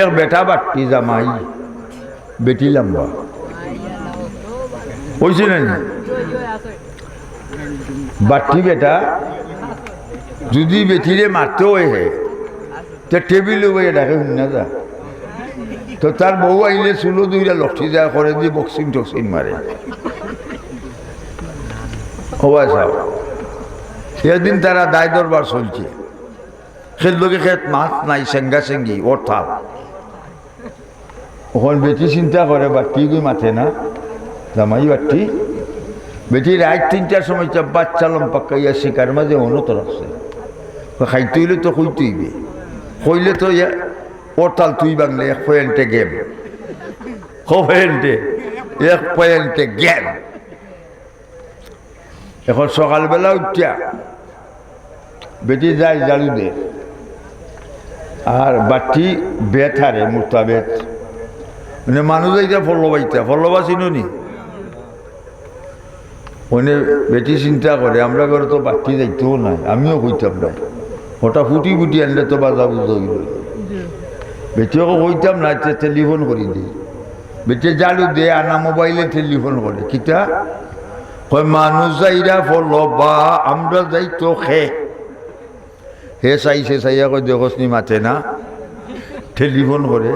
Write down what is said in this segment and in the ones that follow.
এক বেটা বাট্টি জামাই, বেটি লম্বা। হয়েছে না? বাট্টি বেটা, যদি বেটিরে মারতে হয় হে, তে টেবিল বইয়ে ডাকে শুনে যা। তো তার বউ আইলে চুলো দুইটা লক্ষি যা করে দিয়ে বক্সিং টক্সিং মারে। হবাই সাহেব এদিন তারা দায় দরবার চলছে। খেললোকে খেত মাছ নাই সেঙ্গা সেঙ্গি অর্থাৎ ওখানে বেটি চিন্তা করে বা কি গুই মাথে না। জামাই বাটি। বেটি রাত তিনটার সময় চাপ বাচ্চা লম্পাক্কাইয়া শিকার মাঝে অনুত রাখছে খাইতে হইলে তো কইতেইবে কইলে তো অর্থাল তুই বাংলা এক পয়েন্টে গেম। এক পয়েন্টে গেম। এখন সকালবেলা উঠিয়া, বেটি যায় জালু দে আর বাটি মুর্তা বেত। মানে মানুষ যাইতে ফল্লবাইতা ফল্লবা চিনুনি মানে বেটি চিন্তা করে, আমরা ঘরে তো বাটি যাইতেও নাই, আমিও কইতাম নাই। ওটা ফুটি ফুটি আনলে তো বাজা বুঝইল বেটিও কইতাম না তে টেলিফোন করি দিই বেটে জালু দে, আনা মোবাইলে টেলিফোন করে। কিতা? কয়, মানুষ যাইরা ফলবা আমরা যাইতো খে। হে চাইছে চাইয়া কই দেখসনি মাতে না? টেলিফোন করে।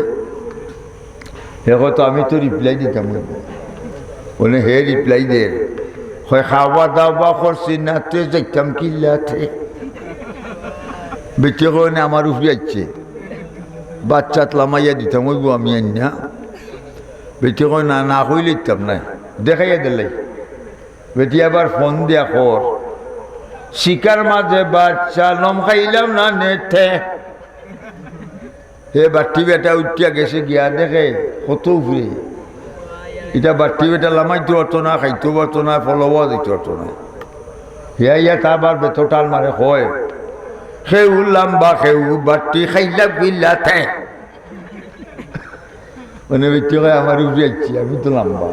হে তো আমি তো রিপ্লাই দিতাম বলে, হে রিপ্লাই দে। হয় খাওয়া দাওয়া করছি না তুই যাইতাম কিল্লাতে কয়, না আমার উপরে যাচ্ছে বাচ্চা লামাইয়া দিতাম ওই আমি বেটে কয়, না না কইলে দিতাম নাই। দেখাইয়া দিলাই বেটি আবার ফোন দিয়া কর শিকার মাঝে বাচ্চা নম খাইলাম না নেঠে। হে বাটি বেটা উঠিয়া গেছে গিয়া দেখে কত উপরে। এটা বাটি বেটা লামাইতে পারতো না, খাইতেও পারতো না ফলবা দিতে পারতো না। হিয়া ইয়া তা আবার বেতটাল মারে হয় সেউ লাম্বা সেউ বাটি খাইলাম গিল্লাতে মানে বেটি কয়, আমার উপরে যাচ্ছি আমি তো লাম্বা।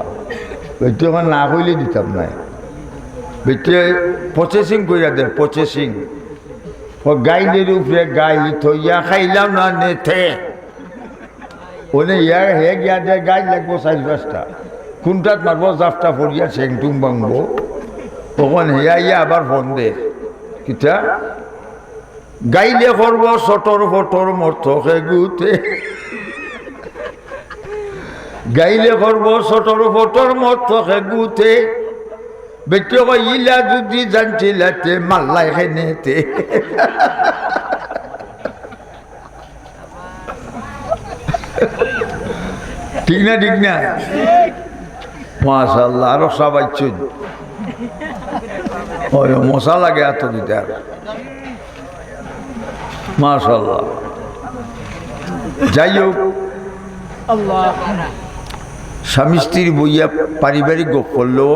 বেটি আমার না কইলে দিতাম নাই। বেটি প্রসেসিং কইরা দেন প্রসেসিং ও গাইলের উপরে গাই থইয়া খাইলাম না নেথে ওনে ইয়ার হে গিয়া দে গাই লাগবো চারি পাঁচটা কোনটাত মারবো জাফটা ফরিয়া চেংটুং বাংবো তখন হেয়া ইয়া আবার ফোন দে কিতা গাইলে করব চটর ফটর মর্থ গুতে গাইলে করব চটর ফটর মর্থ গুতে বেটি ইলা যদি জানছিলাতে মাল্লাই খেনেতে ঠিক না ঠিক না? মাশাল্লাহ আরও সবাই চুন ওই মশা লাগে এত দিতে আর। মাশাল্লাহ যাই হোক। স্বামী স্ত্রীর বইয়া পারিবারিক গোপ করলেও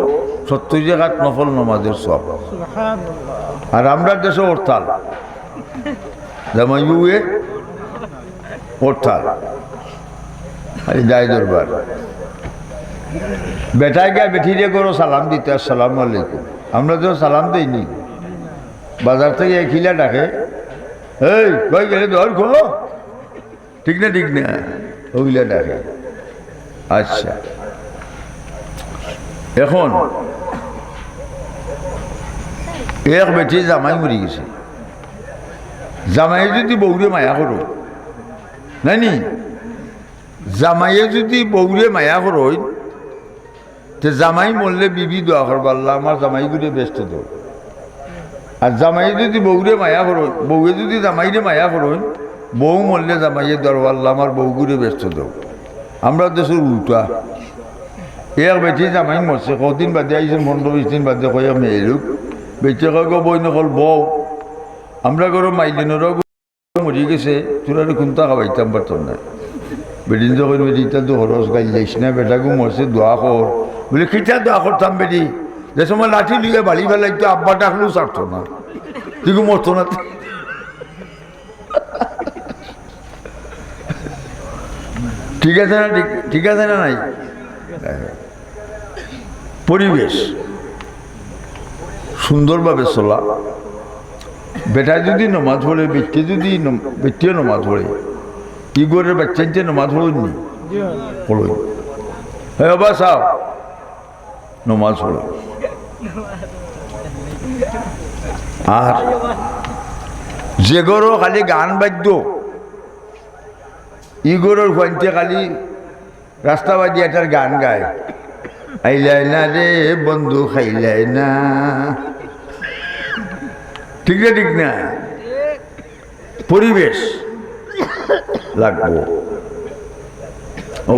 সত্তর জায়গাত নফল নমাজের সব আর আমরা দেশে হরতাল জামাই বউয়ে হরতাল আরে দায় দরবার। বেটায় গিয়া বেঠিরে করো সালাম দিতে আসসালাম আলাইকুম। আমরা তো সালাম দিইনি। বাজার থেকে এখিলা ডাকে এই কই গেলে দর খোলো? ঠিক না ঠিক না। ওইগুলা ডাকে। আচ্ছা। এখন এক বেটি জামাই মরি গেছে। জামাই যদি বৌরে মায়া করো নাইনি জামাইয়ে যদি বৌরে মায়া করো তে জামাই মরলে বিবি দোয়া করবাল্লা আমার জামাই গুড়ে ব্যস্ত দো আর জামাই যদি বৌরে মায়া করো বউয়ে যদি জামাইরে মায়া করো বউ মরলে জামাইয়ে দরবাল্লা আমার বউ গুড়ে ব্যস্ত দো আমরা দেশের উল্টা। এক বেটি জামাই মরছে। কদিন বাদে আইসেন পনেরো বিশ দিন বাদে কয়ে মেয়ে লোক বেটি কয় বই নকল বউ। আমরা করো মাইলিনেরও মরি গেছে। তোরা কোনটা খাবাইতাম পারতাম না বেদিন যখন বেটি ইটা তো হরস গাই যাইস না বেটাকে মরছে দোয়া কর বলে খিটা দোয়া করতাম বেটি যে সময় লাঠি লিয়ে বাড়ি ফেলাই তো আব্বা ডাকলেও ছাড়তো না। তুই মরতো না। ঠিক আছে না, ঠিক আছে না নাই? পরিবেশ। সুন্দরভাবে চলা। বেটা যদি নমাজ পড়ে, ব্যক্তি যদি ব্যক্তিও নমাজ পড়ে। ইগোরের বাচ্চাইতে নমাজ পড়ুননি পড়ুন। হ্যাঁ বাবা সাও নমাজ পড়ো আর যে গরো খালি গান বাদ্য। ইগোরের ফাইনতে খালি রাস্তাবাদী এটার গান গায়। আইলাই না রে বন্ধু, খাইলাই না। ঠিক না ঠিক না? পরিবেশ লাগবো। ও